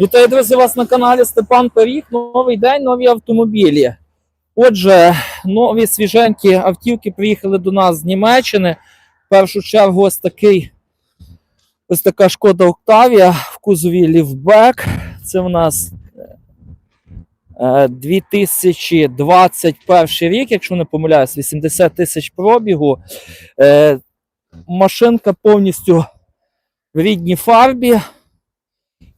Вітаю, друзі, вас на каналі Степан Періг. Новий день, нові автомобілі. Отже, нові свіженькі автівки приїхали до нас з Німеччини. В першу чергу, ось такий ось така шкода Октавія в кузові ліфбек. Це в нас е, 2021 рік, якщо не помиляюсь, 80 тисяч пробігу. Е, Машинка повністю в рідній фарбі.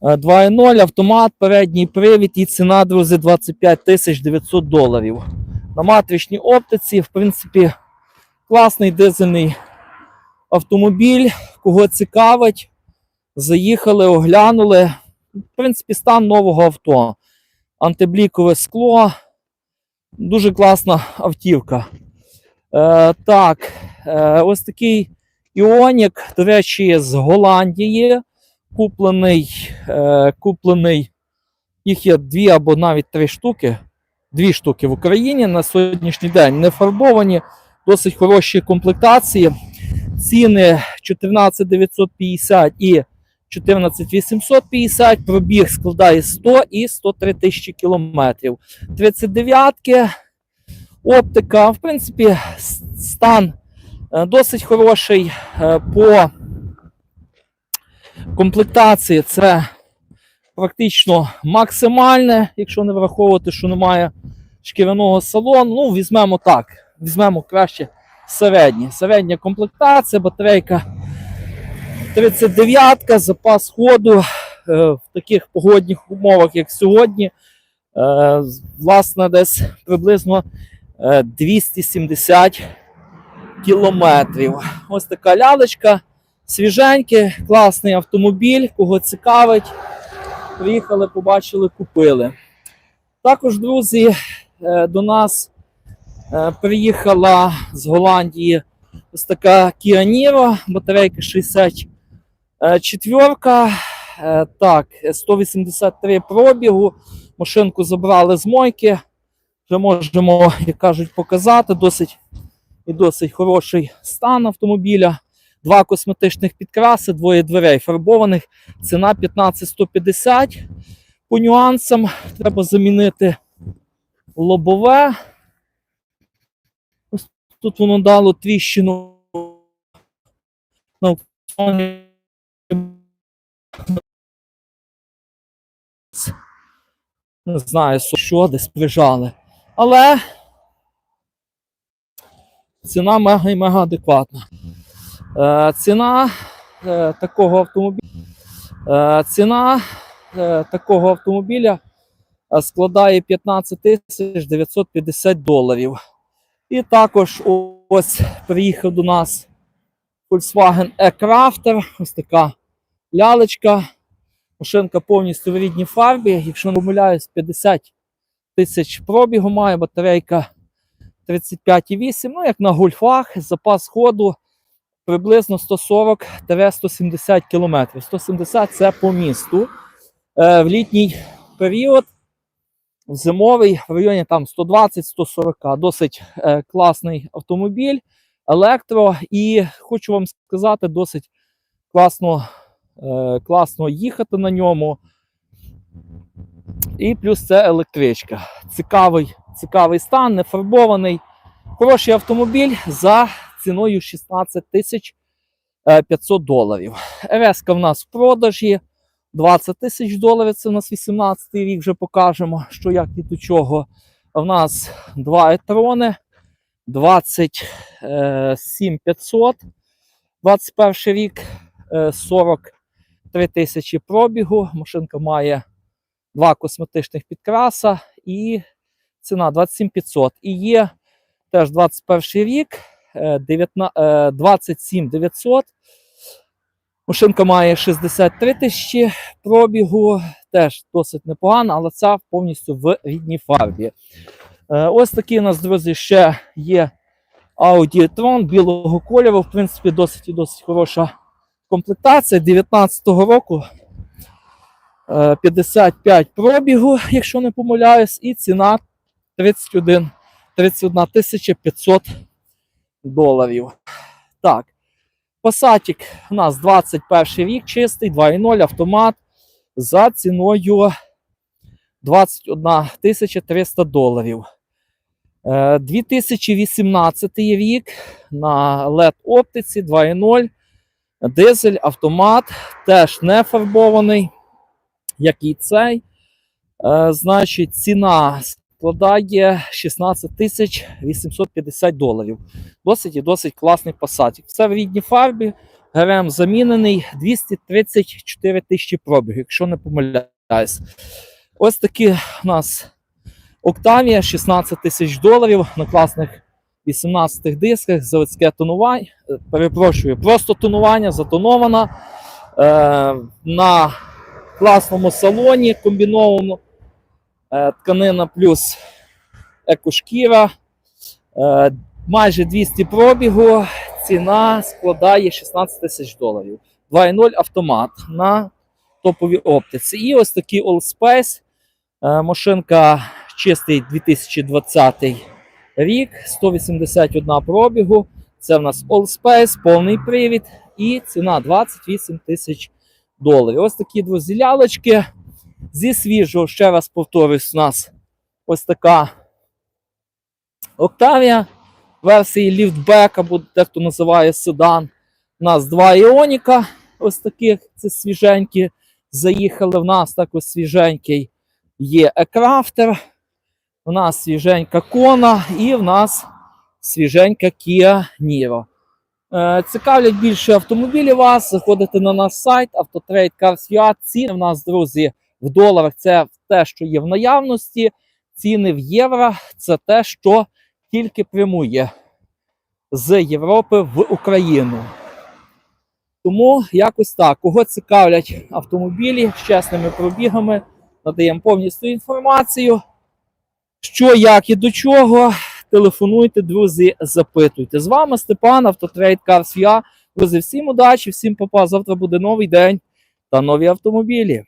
Е, 2.0 автомат, передній привід і ціна, друзі, 25 тисяч 900 доларів. На матричній оптиці, в принципі, класний дизельний автомобіль. Кого цікавить, заїхали, оглянули. В принципі, стан нового авто. Антиблікове скло. Дуже класна автівка. Е, так, е, ось такий Іонік, до речі, з Голландії куплений, е, куплений, їх є дві або навіть три штуки. Дві штуки в Україні на сьогоднішній день не фарбовані, досить хороші комплектації. Ціни 14 950 і 14 850, пробіг складає 100 і 103 тисячі кілометрів. 39-ки, оптика, в принципі, стан е, досить хороший е, по комплектації це практично максимальне, якщо не враховувати, що немає шкіряного салону. Ну, візьмемо так. Візьмемо краще середнє. Середня комплектація, батарейка 39, запас ходу е, в таких погодних умовах, як сьогодні. е, власне, десь приблизно е, 270 кілометрів. Ось така лялечка свіженький, класний автомобіль, кого цікавить. Приїхали, побачили, купили. Також, друзі, е, до нас е, приїхала з Голландії ось така Kia Niro, батарейка 64. Е, Так, 183 пробігу. Машинку забрали з мойки. Вже можемо, як кажуть, показати. Досить і досить хороший стан автомобіля. Два косметичних підкраси, двоє дверей фарбованих. Ціна 15150. По нюансам треба замінити лобове. Ось тут воно дало тріщину. на аукціоні. Не знаю, що десь прижали. Але ціна мега і мега адекватна. Е, ціна е, такого автомобіля. Е, ціна такого автомобіля складає 15 тисяч 950 доларів. І також ось приїхав до нас Volkswagen E-Crafter. Ось така лялечка. Машинка повністю в рідній фарбі. Якщо не помиляюсь, 50 тисяч пробігу має батарейка 35,8. Ну, як на гольфах, запас ходу приблизно 140-170 км. 170 це по місту. Е, в літній період, в зимовий в районі там 120-140. Досить е, класний автомобіль, електро. І хочу вам сказати, досить класно, е, класно їхати на ньому. І плюс це електричка. Цікавий, цікавий стан, не фарбований. Хороший автомобіль за ціною 16 тисяч е, 500 доларів. РС в нас в продажі 20 тисяч доларів. Це у нас 18 рік вже покажемо, що як і до чого. В нас два етрони 27 500. 21 рік е, 43 тисячі пробігу. Машинка має два косметичних підкраса і ціна 27 500. І є теж 21 рік, е, 19 е, 27 900. Машинка має 63 тисячі пробігу, теж досить непогано, але ця повністю в рідній фарбі. Е, Ось такий у нас, друзі, ще є Audi e-tron білого кольору. В принципі, досить і досить хороша комплектація 19-го року. Е, 55 пробігу, якщо не помиляюсь, і ціна 31 31 500 доларів. Так. Пасатік у нас 21 рік чистий, 2.0 автомат. за ціною 21 300 доларів. Е, 2018 рік на LED оптиці 2.0. Дизель, автомат, теж не фарбований, як і цей. Е, значить, ціна складає 16 тисяч 850 доларів. Досить і досить класний посадик. Все в рідній фарбі. ГРМ замінений 234 тисячі пробіг, якщо не помиляюсь. Ось такі у нас Октавія 16 тисяч доларів на класних 18 дисках, заводське тонування. е, Перепрошую, просто тонування, затонована. Е, на класному салоні комбіновано тканина плюс екошкіра. Е, майже 200 пробігу. Ціна складає 16 тисяч доларів. 2.0 автомат на топовій оптиці. І ось такий Allspace. Е, машинка чистий 2020 рік, 181 пробігу. Це в нас Allspace, повний привід і ціна 28 тисяч доларів. Ось такі друзі лялечки. Зі свіжого, ще раз повторюсь, у нас ось така Octavia версії ліфтбек, або дехто називає седан. У нас два іоніка, ось таких, це свіженькі. Заїхали. В нас також свіженький є екрафтер. У нас свіженька Кона і в нас свіженька Kia Niro. Е, Цікавлять більше автомобілів вас. Заходите на наш сайт Autotrade Cars.ua. Ціни в нас, друзі, в доларах це те, що є в наявності. Ціни в євро це те, що тільки прямує з Європи в Україну. Тому якось так. Кого цікавлять автомобілі з чесними пробігами, надаємо повністю інформацію. Що, як і до чого. Телефонуйте, друзі, запитуйте. З вами Степан, Автотрейд Cars.ua. Друзі, всім удачі, всім попа. Завтра буде новий день та нові автомобілі.